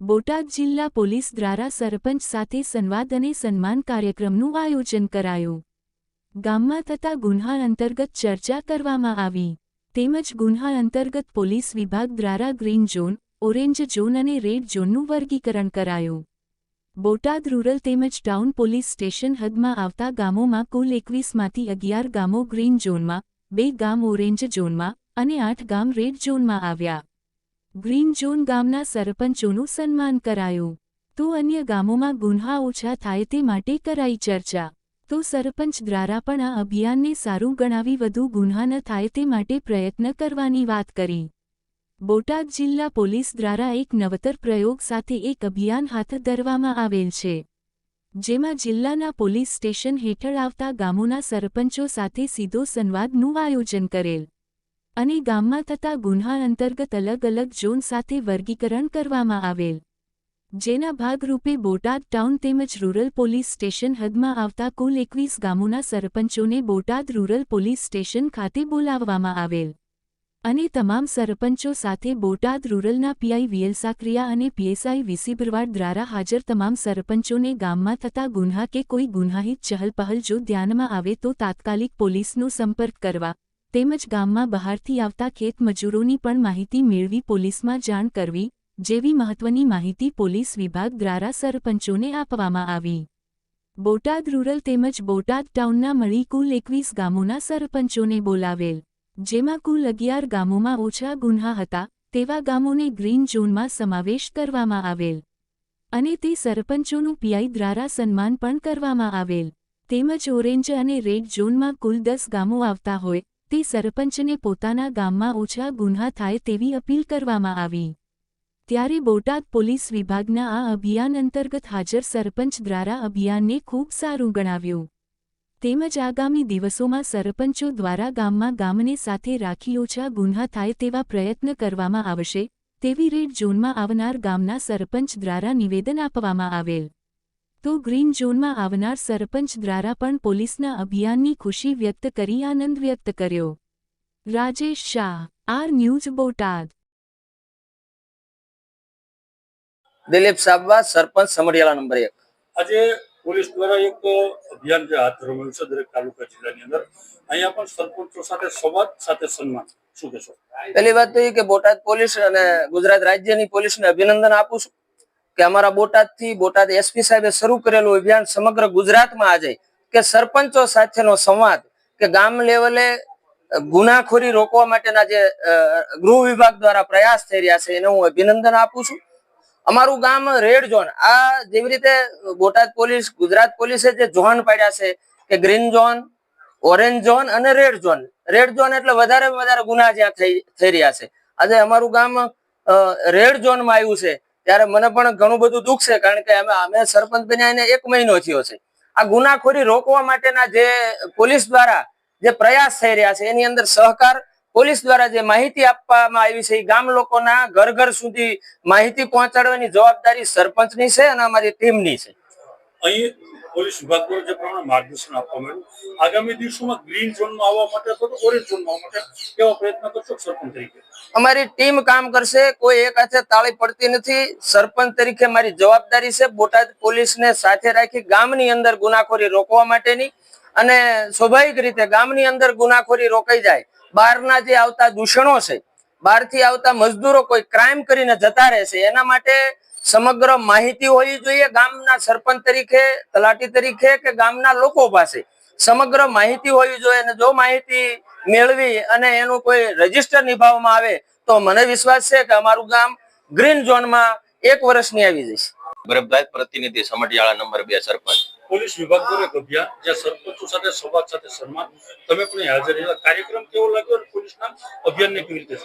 બોટાદ જિલ્લા પોલીસ દ્વારા સરપંચ સાથે સંવાદ અને સન્માન કાર્યક્રમનું આયોજન કરાયું. ગામમાં થતા ગુન્હા અંતર્ગત ચર્ચા કરવામાં આવી. તેમજ ગુન્હા અંતર્ગત પોલીસ વિભાગ દ્વારા ગ્રીન ઝોન, ઓરેન્જ ઝોન અને રેડ ઝોનનું વર્ગીકરણ કરાયું. બોટાદ રૂરલ તેમજ ટાઉન પોલીસ સ્ટેશન હદમાં આવતા ગામોમાં કુલ એકવીસમાંથી અગિયાર ગામો ગ્રીન ઝોનમાં, બે ગામ ઓરેન્જ ઝોનમાં અને આઠ ગામ રેડ ઝોનમાં આવ્યા. ગ્રીન ઝોન ગામના સરપંચોનું સન્માન કરાયું. તો અન્ય ગામોમાં ગુન્હા ઓછા થાય તે માટે કરાઈ ચર્ચા. તો સરપંચ દ્વારા પણ આ અભિયાનને સારું ગણાવી વધુ ગુન્હા ન થાય તે માટે પ્રયત્ન કરવાની વાત કરી. બોટાદ જિલ્લા પોલીસ દ્વારા એક નવતર પ્રયોગ સાથે એક અભિયાન હાથ ધરવામાં આવેલ છે. જેમાં જિલ્લાના પોલીસ સ્ટેશન હેઠળ આવતા ગામોના સરપંચો સાથે સીધો સંવાદનું આયોજન કરેલ. અને ગામમાં થતા ગુન્હા અંતર્ગત અલગ અલગ ઝોન સાથે વર્ગીકરણ કરવામાં આવેલ. જેના ભાગરૂપે બોટાદ ટાઉન તેમજ રૂરલ પોલીસ સ્ટેશન હદમાં આવતા કુલ એકવીસ ગામોના સરપંચોને બોટાદ રૂરલ પોલીસ સ્ટેશન ખાતે બોલાવવામાં આવેલ. અને તમામ સરપંચો સાથે બોટાદ રૂરલના પીઆઈ વીએલ સાકરિયા અને પીએસઆઈ વીસી ભરવાડ દ્વારા હાજર તમામ સરપંચોને ગામમાં થતા ગુન્હા કે કોઈ ગુન્હાહિત ચહલપહલ જો ધ્યાનમાં આવે તો તાત્કાલિક પોલીસનો સંપર્ક કરવા. તેમજ ગામમાં બહારથી આવતા ખેત મજૂરોની પણ માહિતી મેળવી પોલીસમાં જાણ કરવી, જેવી મહત્વની માહિતી પોલીસ વિભાગ દ્વારા સરપંચોને આપવામાં આવી. બોટાદ રૂરલ તેમજ બોટાદ ટાઉનના મળી કુલ એકવીસ ગામોના સરપંચોને બોલાવેલ, જેમાં કુલ અગિયાર ગામોમાં ઓછા ગુન્હા હતા, તેવા ગામોને ગ્રીન ઝોનમાં સમાવેશ કરવામાં આવેલ. અને તે સરપંચોનું પીઆઈ દ્વારા સન્માન પણ કરવામાં આવેલ. તેમજ ઓરેન્જ અને રેડ ઝોનમાં કુલ દસ ગામો આવતા હોય તે સરપંચને પોતાના ગામમાં ઓછા ગુન્હા થાય તેવી અપીલ કરવામાં આવી. ત્યારે બોટાદ પોલીસ વિભાગના આ અભિયાન અંતર્ગત હાજર સરપંચ દ્વારા અભિયાનને ખૂબ સારું ગણાવ્યું. તેમજ આગામી દિવસોમાં સરપંચો દ્વારા ગામમાં ગામને સાથે રાખી ઓછા ગુન્હા થાય તેવા પ્રયત્ન કરવામાં આવશે, તેવી રેડ ઝોનમાં આવનાર ગામના સરપંચ દ્વારા નિવેદન આપવામાં આવેલ. તો ગ્રીન ઝોનમાં આવનાર સરપંચ દ્વારા પણ પોલીસના અભિયાનની ખુશી વ્યક્ત કરી આનંદ વ્યક્ત કર્યો. Rajesh Shah R news Botad. Dilip Sabva sarpanch Samadhiyala number એક. આજે પોલીસ દ્વારા એક અભિયાન જે હાથ ધરવામાં છે દરેક તાલુકા જિલ્લાની અંદર અહીંયા પણ સરપંચો સાથે સંવાદ સાથે સન્માન. શું કહેશો? પહેલી વાત તો એ કે બોટાદ પોલીસ અને ગુજરાત રાજ્યની પોલીસને અભિનંદન આપું છું. કે અમારા બોટાદથી બોટાદ એસપી સાહેબે શરૂ કરેલું અભિયાન સમગ્ર ગુજરાતમાં આજે કે સરપંચો સાથેનો સંવાદ કે ગામ લેવલે ગુનાખોરી રોકવા માટેના જે ગૃહ વિભાગ દ્વારા પ્રયાસ થઈ રહ્યા છે, એને હું અભિનંદન આપું છું. અમારું ગામ રેડ ઝોન, આ જેવી રીતે બોટાદ પોલીસ, ગુજરાત પોલીસે જે ઝોન પાડ્યા છે કે ગ્રીન ઝોન, ઓરેન્જ ઝોન અને રેડ ઝોન. રેડ ઝોન એટલે વધારે વધારે ગુના જ્યાં થઈ રહ્યા છે. આજે અમારું ગામ રેડ ઝોનમાં આવ્યું છે. ત્યારે મને પણ ઘણું બધું દુઃખ છે, કારણ કે અમે અમે સરપંચ બન્યા એને એક મહિનો થયો છે. આ ગુનાખોરી રોકવા માટેના જે પોલીસ દ્વારા જે પ્રયાસ થઈ રહ્યા છે, એની અંદર સહકાર પોલીસ દ્વારા જે માહિતી આપવામાં આવી છે, એ ગામ લોકોના ઘર ઘર સુધી માહિતી પહોંચાડવાની જવાબદારી સરપંચની છે અને અમારી ટીમની છે. અહીં પોલીસ વિભાગ દ્વારા જે પ્રમાણે માર્ગદર્શન આપવામાં આવ્યું આગામી દિવસોમાં ગ્રીન ઝોનમાં આવવા માટે અથવા તો ઓરેન્જ ઝોનમાં આવવા માટે કેવા પ્રયત્ન કરશો સરપંચ તરીકે? અમારી ટીમ કામ કરશે, કોઈ એક હાથે તાળી પડતી નથી. સરપંચ તરીકે મારી જવાબદારી છે બોટાદ પોલીસને સાથે રાખી ગામની અંદર ગુનાખોરી રોકવા માટેની અને સ્વાભાવિક રીતે ગામની અંદર ગુનાખોરી રોકાઈ જાય. બહારના જે આવતા દૂષણો છે, બહારથી આવતા મજદૂરો કોઈ ક્રાઇમ કરીને જતા રહેશે. એના માટે સમગ્ર માહિતી હોવી જોઈએ ગામના સરપંચ તરીકે, તલાટી તરીકે કે ગામના લોકો પાસે. સમગ્ર માહિતી હોવી જોઈએ અને જો માહિતી મેળવી અને એનું કોઈ રજિસ્ટર નિભાવવામાં આવે તો મને વિશ્વાસ છે કે અમારું ગામ ગ્રીન ઝોનમાં એક વર્ષની આવી જશે. ભરતભાઈ પ્રતિનિધિ સમઢિયાળા નંબર બે સરપંચ. પોલીસ વિભાગ દ્વારા અભિયાન જ્યાં સરપંચો સાથે સંવાદ સાથે સન્માન, તમે પણ હાજર રહ્યા. કાર્યક્રમ કેવો લાગ્યો અને પોલીસના અભિયાનને કેવી રીતે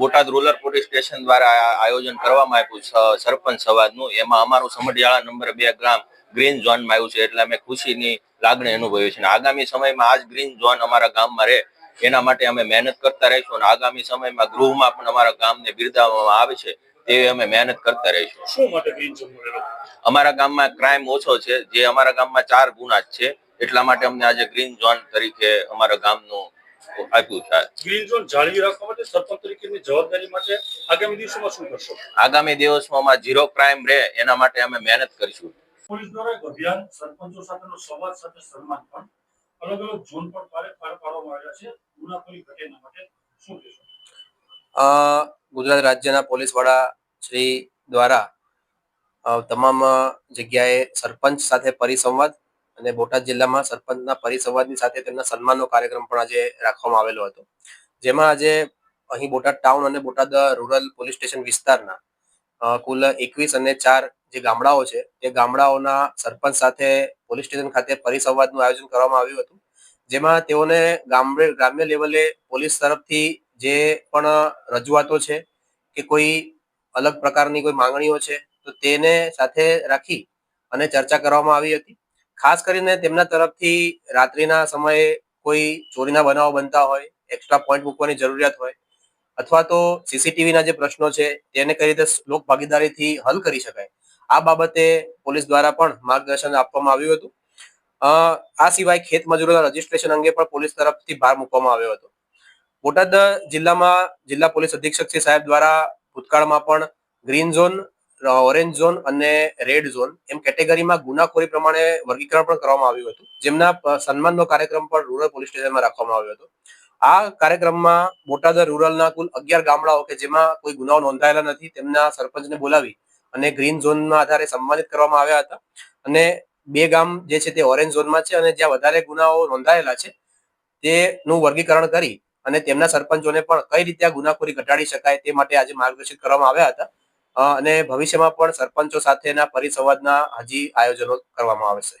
બોટાદ રૂરલ પોલીસ સ્ટેશન દ્વારા આયોજન કરવામાં આવ્યું સરપંચ સંવાદનું એમાં અમારું સમઢિયાળા નંબર બે ગ્રામ ગ્રીન ઝોનમાં આવ્યું છે, એટલે અમે ખુશીની લાગણી અનુભવી છે આગામી સમયમાં આ જ ગ્રીન ઝોન અમારા ગામમાં રહે, એના માટે અમે મહેનત કરતા રહીશું. અને આગામી સમયમાં ગૃહમાં પણ અમારા ગામને બિરદાવવામાં આવે છે. તેવી અમે મહેનત કરતા રહીશું. શું માટે ગ્રીન ઝોન અમારા ગામમાં ક્રાઇમ ઓછો છે જે અમારા ગામમાં ચાર ગુના જ છે એટલા માટે અમને આજે ગ્રીન ઝોન તરીકે અમારા ગામનું આપ્યું છે. ગ્રીન ઝોન જાળવી રાખવા માટે સરપંચ તરીકેની જવાબદારી માટે આગામી દિવસોમાં શું કરશો? આગામી દિવસમાં ઝીરો ક્રાઇમ રહે એના માટે અમે મહેનત કરીશું. પોલીસ દ્વારા એક અભિયાન સરપંચો સાથેનો સંવાદ સાથે સન્માન પણ અલગ અલગ ઝોન પર પાર પાર પાડવામાં આવ્યા છે. ગુનાખોરી ઘટે એના માટે શું કહેશો? ગુજરાત રાજ્યના પોલીસ વડા શ્રી દ્વારા તમામ જગ્યાએ સરપંચ સાથે પરિસંવાદ અને બોટાદ જિલ્લામાં સરપંચના પરિસંવાદની સાથે તેમના સન્માનનો કાર્યક્રમ પણ આજે રાખવામાં આવેલો હતો. જેમાં આજે અહીં બોટાદ ટાઉન અને બોટાદ રૂરલ પોલીસ સ્ટેશન વિસ્તારના કુલ એકવીસ અને ચાર જે ગામડાઓ છે, તે ગામડાઓના સરપંચ સાથે પોલીસ સ્ટેશન ખાતે પરિસંવાદનું આયોજન કરવામાં આવ્યું હતું. જેમાં તેઓને ગામડે, ગ્રામ્ય લેવલે પોલીસ તરફથી જે પણ રજૂઆતો છે કે કોઈ અલગ પ્રકારની કોઈ માંગણીઓ છે, તો તેને સાથે રાખી અને ચર્ચા કરવામાં આવી હતી. ખાસ કરીને તેમના તરફથી રાત્રિના સમયે કોઈ ચોરીના બનાવો બનતા હોય એક્સ્ટ્રા પોઈન્ટ મૂકવાની જરૂરિયાત હોય, અથવા તો સીસીટીવીના જે પ્રશ્નો છે, તેને કઈ રીતે લોક ભાગીદારીથી હલ કરી શકાય, આ બાબતે પોલીસ દ્વારા પણ માર્ગદર્શન આપવામાં આવ્યું હતું. આ સિવાય ખેત મજૂરોના રજીસ્ટ્રેશન અંગે પણ પોલીસ તરફથી ભાર મૂકવામાં આવ્યો હતો. બોટાદ જિલ્લામાં જિલ્લા પોલીસ અધિક્ષક શ્રી સાહેબ દ્વારા ભૂતકાળમાં પણ ગ્રીન ઝોન ઓરેન્જ ઝોન અને રેડ ઝોન એમ કેટેગરીમાં ગુનાખોરી પ્રમાણે વર્ગીકરણ પણ કરવામાં આવ્યું હતું. જેમના સન્માનનો કાર્યક્રમ પણ રૂરલ પોલીસ સ્ટેશનમાં રાખવામાં આવ્યો હતો. આ કાર્યક્રમમાં બોટાદ રૂરલના કુલ અગિયાર ગામડાઓ કે જેમાં કોઈ ગુનાઓ નોંધાયેલા નથી તેમના સરપંચને બોલાવી અને ગ્રીન ઝોનના આધારે સન્માનિત કરવામાં આવ્યા હતા. અને બે ગામ જે છે તે ઓરેન્જ ઝોનમાં છે અને જ્યાં વધારે ગુનાઓ નોંધાયેલા છે તેનું વર્ગીકરણ કરી અને તેમના સરપંચોને પણ કઈ રીતે આ ગુનાખોરી ઘટાડી શકાય તે માટે આજે માર્ગદર્શિત કરવામાં આવ્યા હતા. અને ભવિષ્યમાં પણ સરપંચો સાથેના પરિસંવાદના હજી આયોજનો કરવામાં આવશે.